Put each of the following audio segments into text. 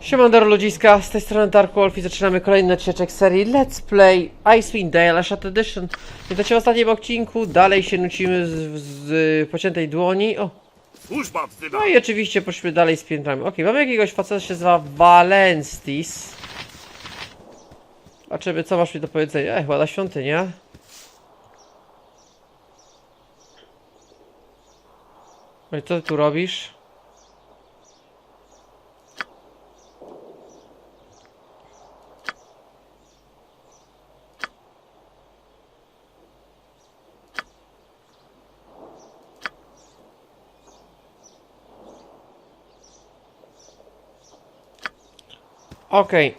Siemandero ludziska, z tej strony Dark Wolf i zaczynamy kolejny odcinek serii Let's Play Icewind Dale Shot Edition. Witajcie w ostatnim odcinku, dalej się nucimy z, z pociętej dłoni. O, no i oczywiście poszliśmy dalej z piętrami. Okej, mamy jakiegoś faceta, się nazywa Valenstis. A czeby, co masz mi do powiedzenia? Ech, ładna świątynia. No i co ty tu robisz? Okej.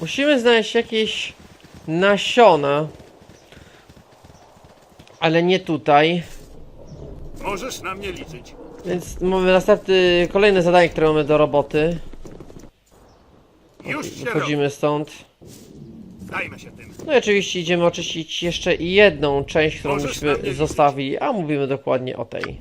Musimy znaleźć jakieś nasiona. Ale nie tutaj. Możesz na mnie liczyć. Więc mamy następny, kolejne zadanie, które mamy do roboty. Już się. Wychodzimy stąd. Zajmę się tym. No i oczywiście idziemy oczyścić jeszcze jedną część, którą Możesz na mnie myśmy liczyć. zostawili, a mówimy dokładnie o tej.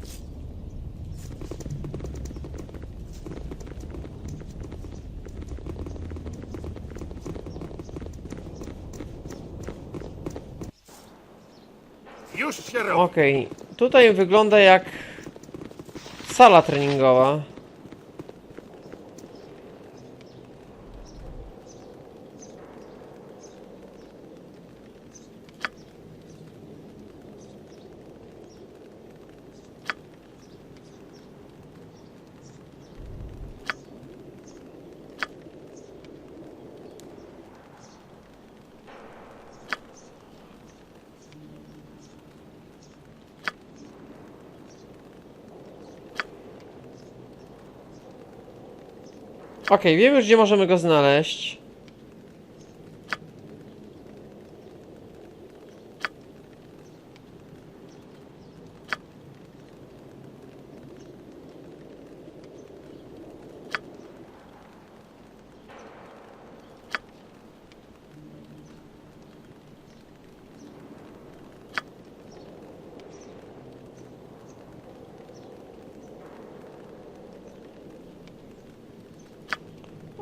Okej, tutaj wygląda jak sala treningowa. Okej, wiem już gdzie możemy go znaleźć.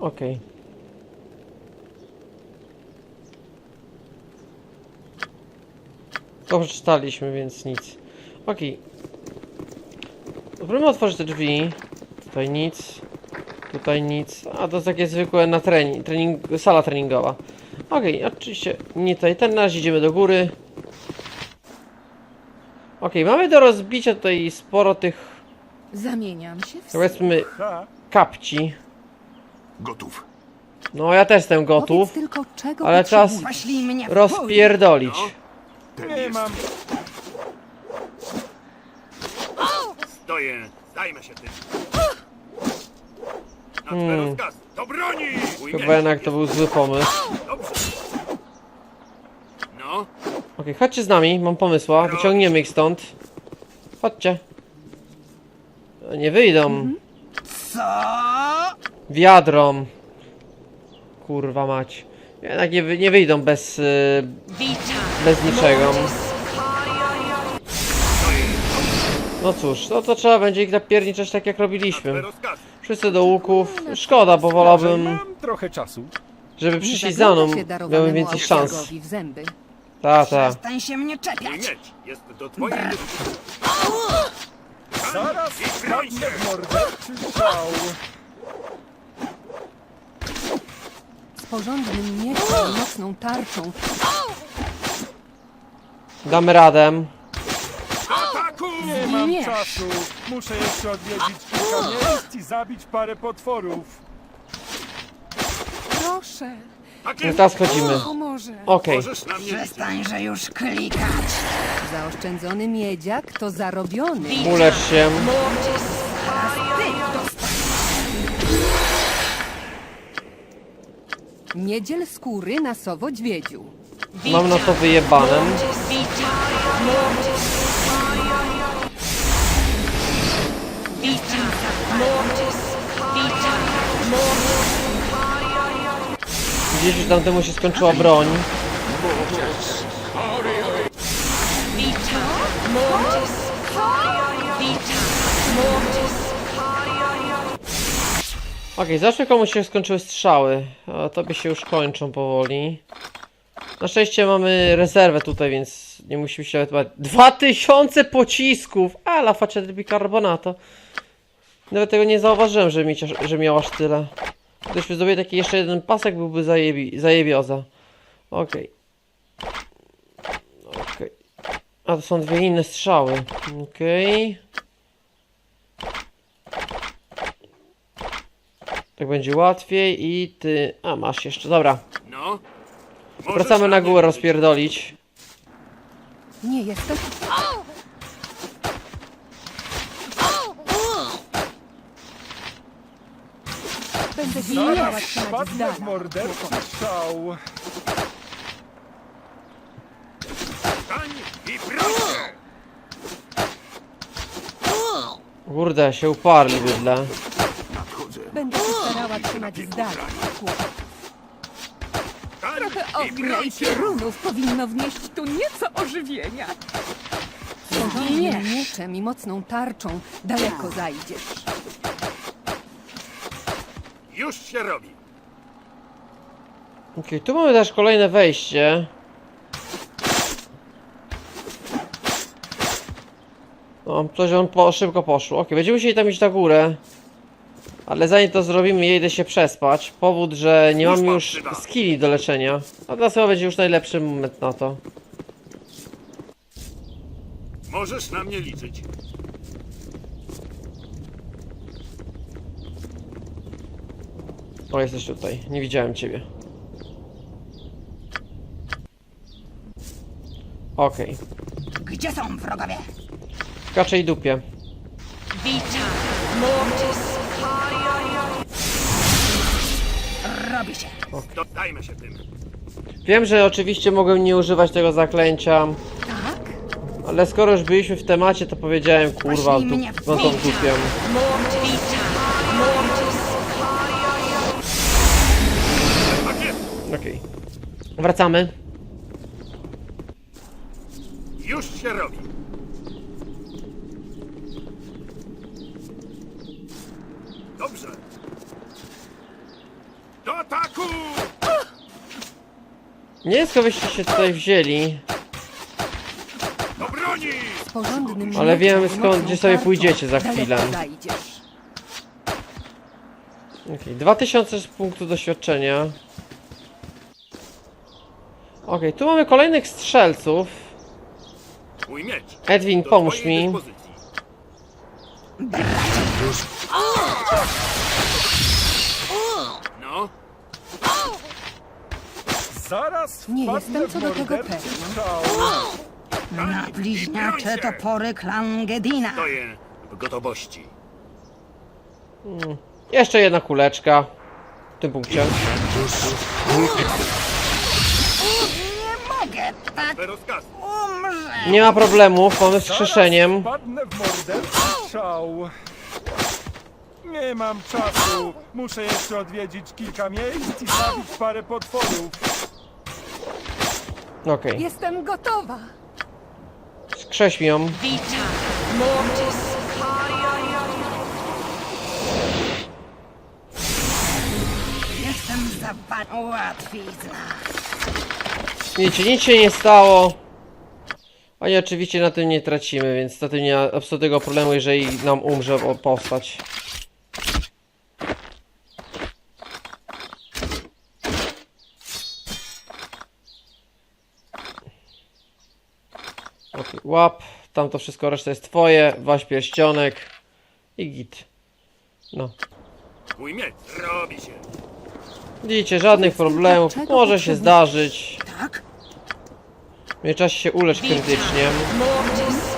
Okej. To przeczytaliśmy, więc nic. Okej. Spróbujmy otworzyć te drzwi. Tutaj nic. Tutaj nic. A to jest takie zwykłe na trening, trening sala treningowa. Okej, oczywiście nie tutaj. Ten razie idziemy do góry. Okej, mamy do rozbicia tutaj sporo tych, Zamieniam się w powiedzmy, kapci. Gotów. No ja też jestem gotów. Powiedz tylko czego ale czas potrzebujesz. Poślij mnie w rozpierdolić. Ten nie mam. Stoję. Zajmę się tym. Na twe Hmm. Do broni! Mój Chyba miecz jednak to był zły pomysł. Dobrze. No, Okej, chodźcie z nami, mam pomysła. Wyciągniemy ich stąd. Chodźcie. Nie wyjdą. Co? Wiadrom. Kurwa mać. Jednak nie, wy, nie wyjdą bez, y, bez niczego. No cóż, no to trzeba będzie ich napierniczać tak jak robiliśmy. Wszyscy do łuków. Szkoda, bo wolałbym, Mam trochę czasu. żeby przyszli za mną. Miałem więcej szans. W zęby. Ta, ta. Przestań się mnie Mój czepiać. miecz jest do twojej dyspozycji. Zaraz się! w morderczy szał. Z porządnym mieczem, mocną tarczą. Damy radę. Nie mam czasu. Muszę jeszcze odwiedzić kilka miejsc i zabić parę potworów. Proszę, Tak No jest. teraz chodzimy. pomoże. Okej. Możesz na mnie liczyć. Przestańże już klikać. Zaoszczędzony miedziak to zarobiony. Ulecz się. Miedziel skóry na sowo dźwiedziu. Mam na to wyjebanem. Gdzieś już tamtemu się skończyła broń. Okej, zawsze komuś się skończyły strzały. A tobie się już kończą powoli. Na szczęście mamy rezerwę tutaj, więc nie musimy się nawet... 2000 pocisków! A, la del bicarbonato. Nawet tego nie zauważyłem, że, mi, że miał aż tyle. Gdybyśmy zrobili taki jeszcze jeden pasek, byłby zajebi, zajebioza. Okej. Okej. A to są dwie inne strzały. Okej. Tak będzie łatwiej i ty... A, masz jeszcze, dobra. No. Wracamy na górę rozpierdolić. Nie jestem... Będę miała Zaraz morderczy strzał. Stań i proszę! Kurde, się uparli bydle. Będę się starała trzymać z dala. Stań Trochę i ognia i piorunów powinno wnieść tu nieco ożywienia. Porządnym mieczem i mocną tarczą daleko zajdziesz. Już się robi. Okej, tu mamy też kolejne wejście. O, coś on po, szybko poszło. Okej, będziemy musieli tam iść na górę. Ale zanim to zrobimy, jedę się przespać. Powód, że nie mam już skilli do leczenia. A teraz chyba będzie już najlepszy moment na to. Możesz na mnie liczyć. O, jesteś tutaj. Nie widziałem ciebie. Okej. Gdzie są wrogowie? W kaczej dupie. Witam. Mortis. Robi się. Doddajmy się tym. Wiem, że oczywiście mogłem nie używać tego zaklęcia. Tak? Ale skoro już byliśmy w temacie, to powiedziałem kurwa, w no. Witam. Mortis. Tak jest! Okej. Wracamy. Już się robi. Dobrze. Do ataku! Nie wiem skąd wyście się tutaj wzięli, Do broni! Z porządnym Ale i skąd- mocną gdzie sobie tarczą pójdziecie za daleko chwilę. Zajdziesz. Okej, 2000 punktów doświadczenia. Okej, tu mamy kolejnych strzelców. Mój miecz. Edwin, Do pomóż twojej mi. dyspozycji. No, Zaraz Nie wpadnę jestem co do tego morderczy pewna. Na bliźniacze topory klan Gedina. stoję w gotowości. Jeszcze jedna kuleczka. W tym punkcie. Nie mogę tak. Nie ma problemów, mamy wskrzeszeniem. Wpadnę w morderczy strzał. Nie mam czasu. Muszę jeszcze odwiedzić kilka miejsc i zabić parę potworów. Okej, Jestem gotowa. skrześ ją. Witam. Mortis. Jestem za łatwizna. Wiecie, nic się nie stało. Oni oczywiście na tym nie tracimy, więc na tym nie ma absolutnego problemu, jeżeli nam umrze o- postać. Ok, łap, tam to wszystko, reszta jest twoje, waś pierścionek i git. No. Mój miecz robi się. Widzicie, żadnych problemów, może się zdarzyć. Tak? Międzyczasie się ulecz krytycznie. Mortis.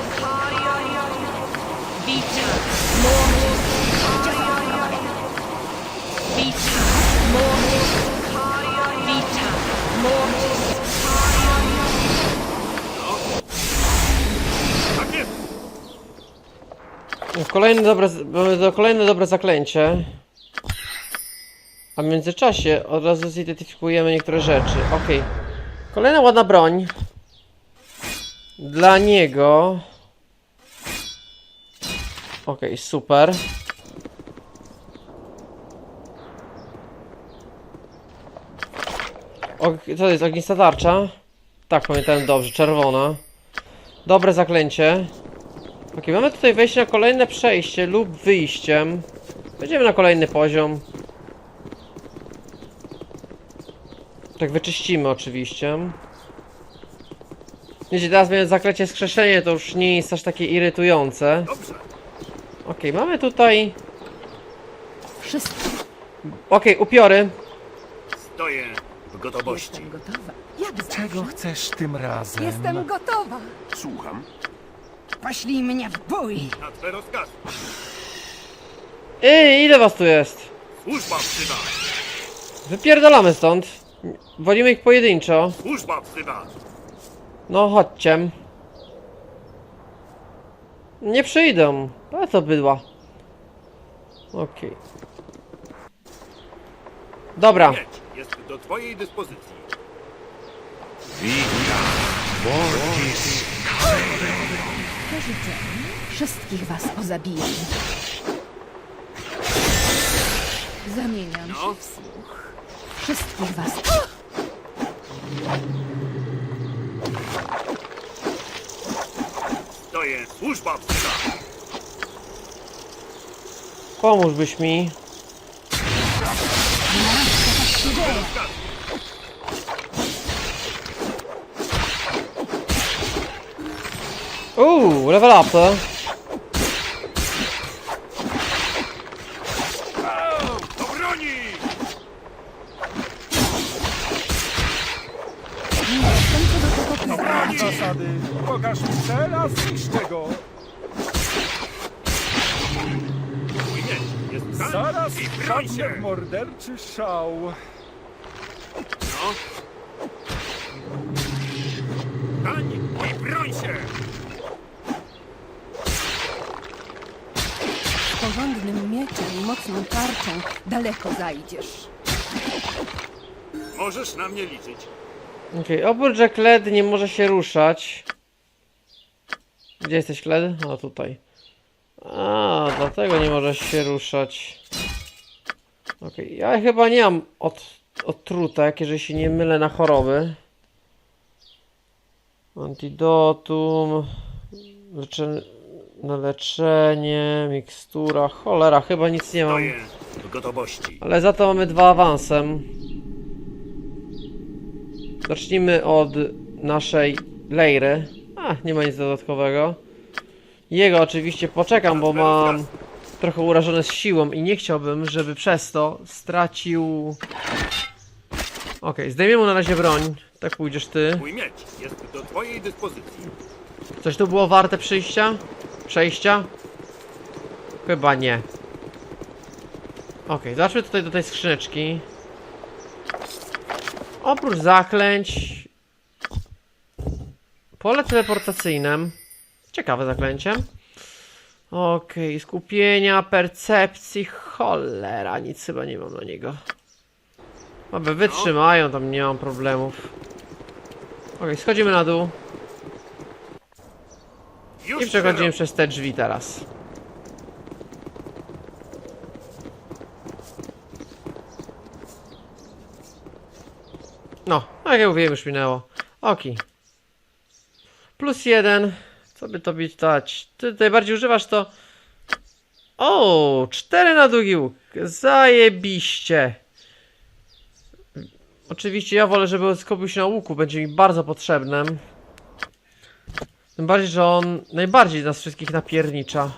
Kolejne dobre, kolejne dobre zaklęcie. A w międzyczasie od razu zidentyfikujemy niektóre rzeczy. Okej. Kolejna ładna broń. Dla niego. Okej, super. O, co to jest? Ognista tarcza? Tak, pamiętałem dobrze, czerwona. Dobre zaklęcie. Ok, mamy tutaj wejście na kolejne przejście lub wyjściem. Będziemy na kolejny poziom. Tak wyczyścimy oczywiście. Wiecie, teraz miałem zaklecie skrzeszenie, to już nie jest aż takie irytujące. Dobrze. Okej, mamy tutaj... Wszystko. Okej, upiory. Stoję w gotowości. Jestem gotowa. Jak zawsze. Czego chcesz tym razem? Jestem gotowa. Słucham. Poślij mnie w bój. Na twe rozkazy. Ej, ile was tu jest? Służba wzywa. Wypierdolamy stąd. Wolimy ich pojedynczo. Służba wzywa. No, chodźcie. Nie przyjdą. Ale to bydła. Okej. Dobra. Miecz jest do twojej dyspozycji. To życzenie. Wszystkich was pozabiję. Zamieniam się w słuch. Wszystkich was. Stoję. Służba wzywa. Pomóżbyś mi. Uuu, level up. Do broni! Zasady. Pokaż mi cel, a go. Zaraz morderczy szał. No. Stań i broń się. Z porządnym mieczem i mocną tarczą daleko zajdziesz. Możesz na mnie liczyć. Okej, oprócz że Kled nie może się ruszać. Gdzie jesteś Kled? O, tutaj. A, dlatego nie możesz się ruszać. Okej, ja chyba nie mam od, odtrutek, jeżeli się nie mylę na choroby. Antidotum. Na leczenie, mikstura. Cholera, chyba nic nie mam. Stoję w gotowości. Ale za to mamy dwa awansem. Zacznijmy od naszej Lejry. A, nie ma nic dodatkowego. Jego oczywiście poczekam, bo mam trochę urażone z siłą i nie chciałbym, żeby przez to stracił... Okej, zdejmiemy mu na razie broń. Tak pójdziesz ty. Mój miecz jest do twojej dyspozycji. Coś tu było warte przyjścia? Przejścia? Chyba nie. Okej, zobaczmy tutaj do tej skrzyneczki. Oprócz zaklęć... Pole teleportacyjne. Ciekawe zaklęcie. Okej, skupienia, percepcji, cholera, nic chyba nie mam na niego. Aby wytrzymają, tam nie mam problemów. Okej, schodzimy na dół. I przechodzimy przez te drzwi teraz. No, tak jak mówiłem, już minęło. Oki. Plus jeden. Co by to być dać? Ty tutaj bardziej używasz to... O, cztery na długi łuk. Zajebiście. Oczywiście ja wolę, żeby skupił się na łuku. Będzie mi bardzo potrzebnym. Tym bardziej, że on najbardziej nas wszystkich napiernicza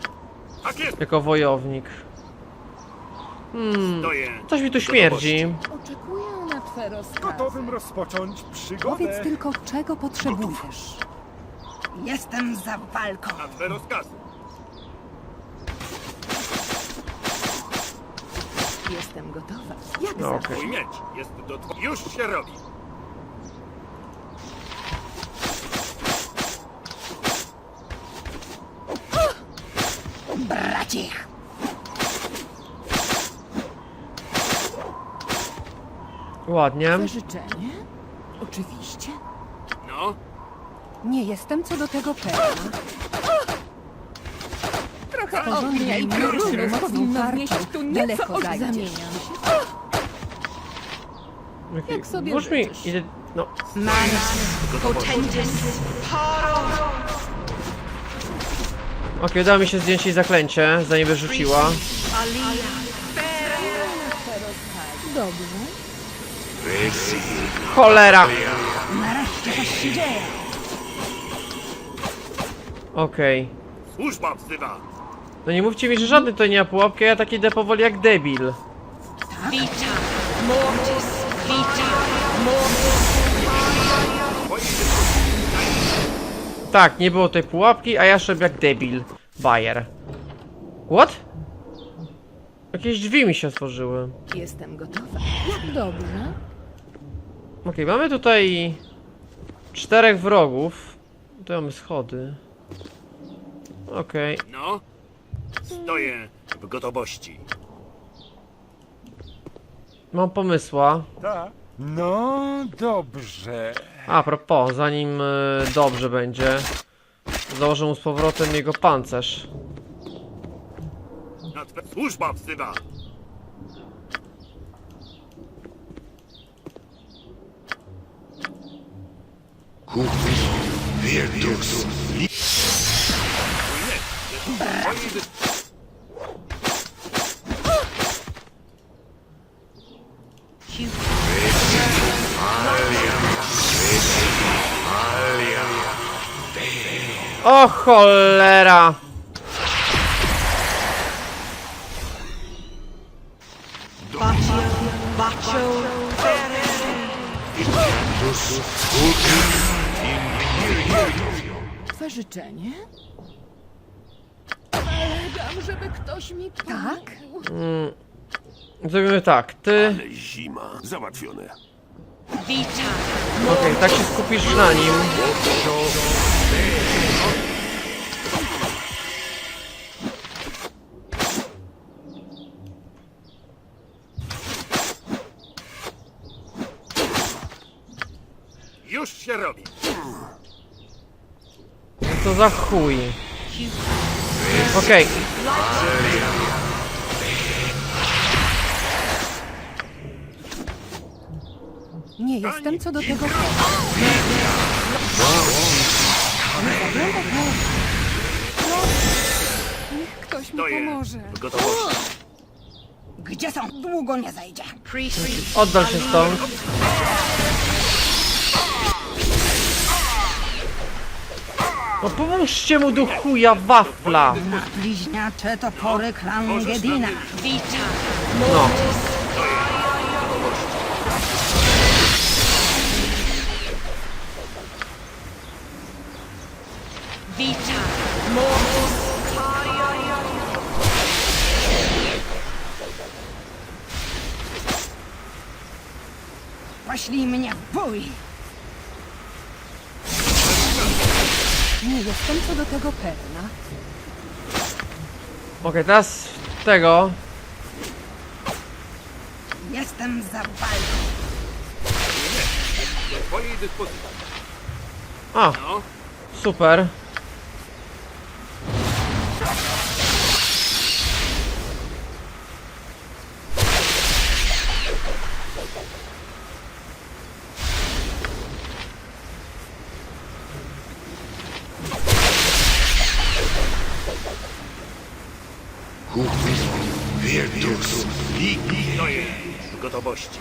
Tak jest. jako wojownik. Stoję. Coś mi tu śmierdzi. Oczekuję na twe rozkazy. Gotowym rozpocząć Powiedz przygodę. tylko, czego potrzebujesz. Jestem za walką. Na twe rozkazy. Jestem gotowa. Jak No zawsze. okej. Mój miecz jest do. Już się robi. Bracie! Ładnie. Twe życzenie? Oczywiście. No. Nie jestem co do tego pewna. Porządnie i mroczną mocną kartą. Daleko zajdziesz. Jak sobie Włóż mi... życzysz. No. Manus. Okej, udało mi się zdjąć jej zaklęcie, zanim wyrzuciła. Dobrze. Cholera! Nareszcie coś się dzieje. Okej. Służba wzywa. No nie mówcie mi, że żadny to nie ma pułapki, a ja taki idę powoli jak debil. Vita. Mortis. Vita. Tak, nie było tej pułapki, a ja szedłem jak debil. Bayer. What? Jakieś drzwi mi się otworzyły. Jestem gotowa. Dobrze. Okej, mamy tutaj czterech wrogów. Tu mamy schody. Okej, No. Stoję w gotowości. mam pomysła. Tak. No dobrze. A propos, zanim y, dobrze będzie, założę mu z powrotem jego pancerz. Na twe... Służba wzywa. Miecz jest O cholera! Twe życzenie? Zalegam, żeby ktoś mi Tak? Zrobimy tak, ty... Zima. Załatwione. Vita. Okej, tak się skupisz na nim. Już się robi. Co za chuj. Okej, Nie jestem co do tego. Nie Niech ktoś mi Stoję pomoże. w gotowości. Gdzie są? Długo nie zajdzie. Oddal się stąd. No pomóżcie mu do chuja wafla. Bliźniacze topory klan Gedina. Vita. No. Vita. Mortis. Poślij mnie w bój. Jestem co do tego pewna. Okej, teraz tego. Jestem za walką. Do twojej dyspozycji. A, No. super. Stoję w gotowości.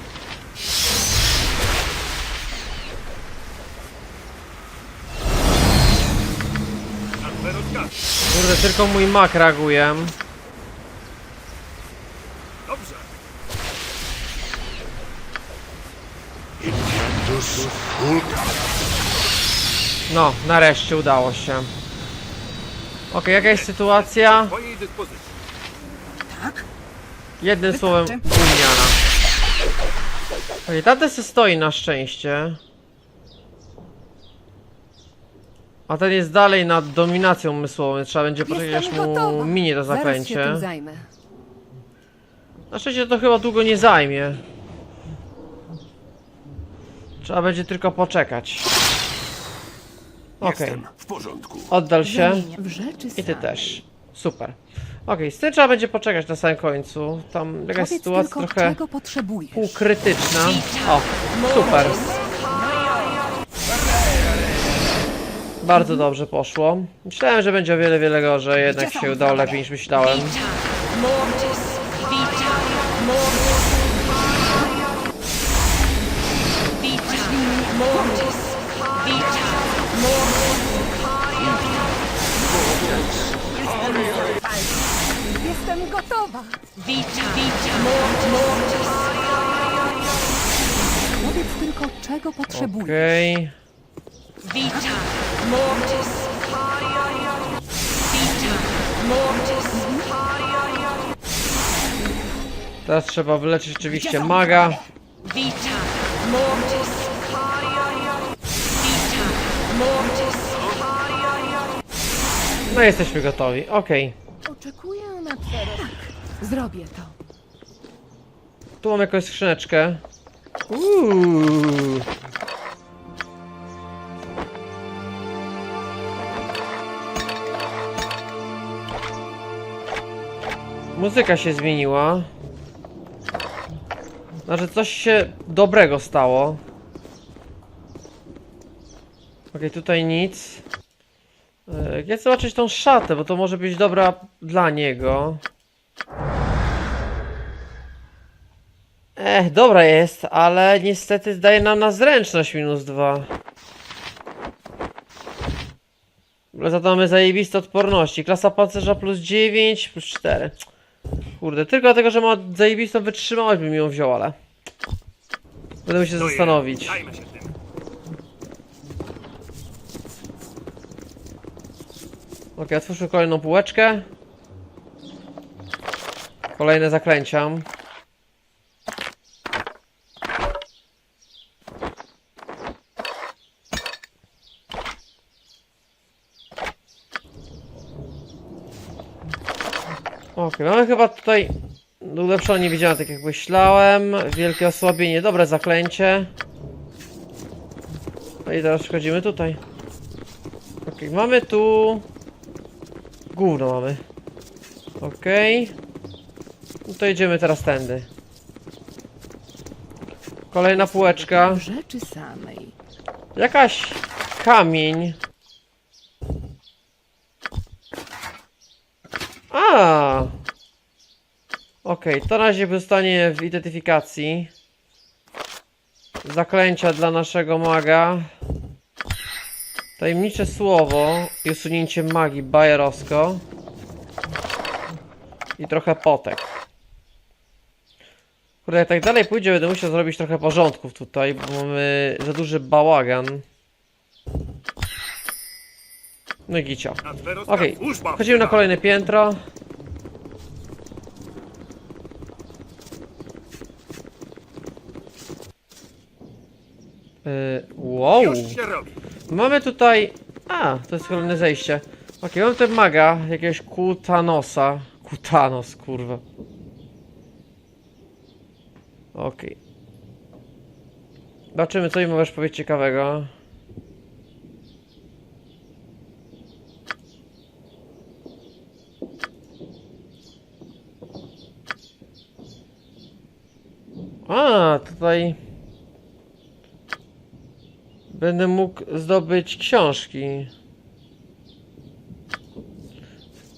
Kurde, tylko mój mak reaguje. Dobrze. No, nareszcie udało się. Okej, jaka jest sytuacja? Twojej dyspozycji. Jednym słowem, gówniana. Okej, tamten se stoi na szczęście. A ten jest dalej nad dominacją umysłową, więc trzeba będzie poczekać aż Jestem mu gotowa. minie to Zaraz się zaklęcie. tym zajmę. Na szczęście to chyba długo nie zajmie. Trzeba będzie tylko poczekać. Okej, w porządku. oddal się. W rzeczy I ty sam. też. Super. Okej, z tym trzeba będzie poczekać na samym końcu. Tam jakaś Powiedz sytuacja tylko, trochę czego potrzebujesz. półkrytyczna. O, super. Bardzo dobrze poszło. Myślałem, że będzie o wiele, wiele gorzej, jednak się udało lepiej niż myślałem. Jestem gotowa. Powiedz tylko, czego potrzebujesz. Okej. Teraz trzeba wyleczyć rzeczywiście maga. No jesteśmy gotowi, okej. Oczekuję na. Tak, zrobię to. Tu mam jakąś skrzyneczkę. Uuu. Muzyka się zmieniła. Znaczy coś się dobrego stało. Okej, tutaj nic. Ja chcę zobaczyć tą szatę, bo to może być dobra dla niego. Ech, dobra jest, ale niestety daje nam na zręczność minus dwa. Ale za to mamy zajebiste odporności. Klasa pancerza plus 9, plus 4. Kurde, tylko dlatego, że ma zajebistą wytrzymałość bym ją wziął, ale... Będę musiał To zastanowić. Zajmę się tym. Ok, otwórzmy kolejną półeczkę. Kolejne zaklęcia. Ok, mamy chyba tutaj ulepszenie widziałem tak jak myślałem. Wielkie osłabienie, dobre zaklęcie. No i teraz przechodzimy tutaj. Ok, mamy tu... Gówno mamy. Okej. No to idziemy teraz tędy. Kolejna półeczka. Rzeczy samej. Jakaś kamień. A. Okej, to na razie zostanie w identyfikacji. Zaklęcia dla naszego maga. Tajemnicze słowo i usunięcie magii bajerowsko. I trochę potek. Kurde, jak tak dalej pójdzie, będę musiał zrobić trochę porządków tutaj, bo mamy za duży bałagan. No i gicia. Okej, Służba wchodzimy na kolejne piętro. Yy, wow. Już się robi. Mamy tutaj... A, to jest kolejne zejście. Okej, mamy tutaj maga, jakiegoś Kutanosa. Kutanos, kurwa. Okej. Zobaczymy, co im możesz powiedzieć ciekawego. A, tutaj... Będę mógł zdobyć książki.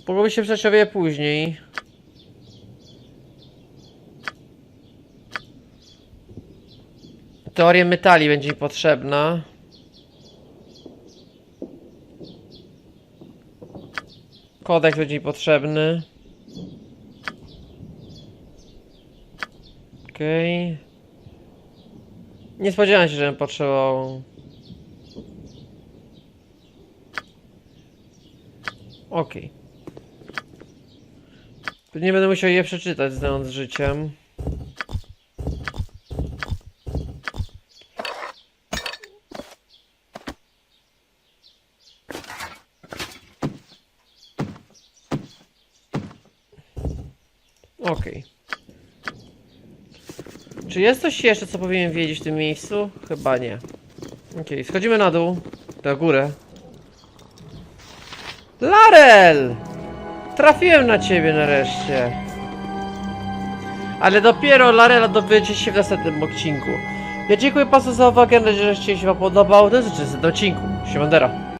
Mogłoby się wiele później. Teoria metali będzie mi potrzebna. Kodeks będzie mi potrzebny. Okej. Nie spodziewałem się, że bym potrzebował. Okej. Nie będę musiał je przeczytać, znając życiem. Okej. Czy jest coś jeszcze, co powinien wiedzieć w tym miejscu? Chyba nie. Okej, schodzimy na dół. Na górę. Larel! Trafiłem na ciebie nareszcie. Ale dopiero Larela dowiecie się w następnym odcinku. Ja dziękuję Państwu za uwagę, mam nadzieję, że się wam podobał. Do zobaczenia w następnym odcinku. Siemandera.